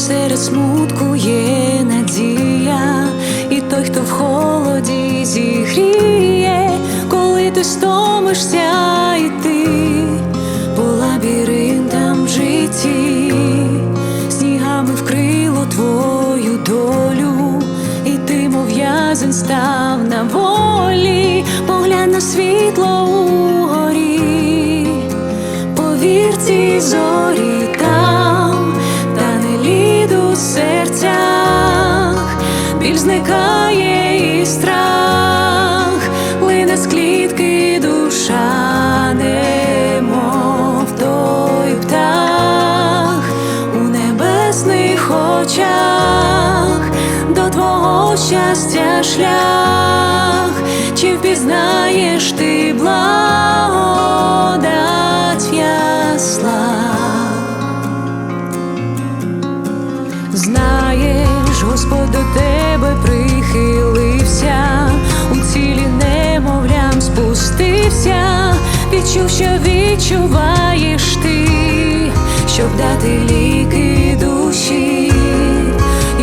Посеред смутку є надія, і той, хто в холоді зігріє, коли ти стомишся йти по лабіринтам в житті, снігами вкрило твою долю, і ти, мов в'язень, став на волі, поглянь на світло угорі. Повір зорі біль зникає і страх, лине з клітки душа, немов той птах у небесних очах, до твого щастя шлях, чи впізнаєш ти благодать ясла? наш Господь до тебе прихилився, у цілі немовлям спустився, відчув, що відчуваєш ти, щоб дати ліки душі,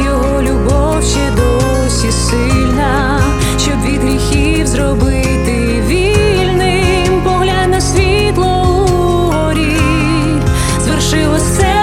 його любов ще досі сильна, щоб від гріхів зробити вільним, поглянь на світло у горі, звершилося.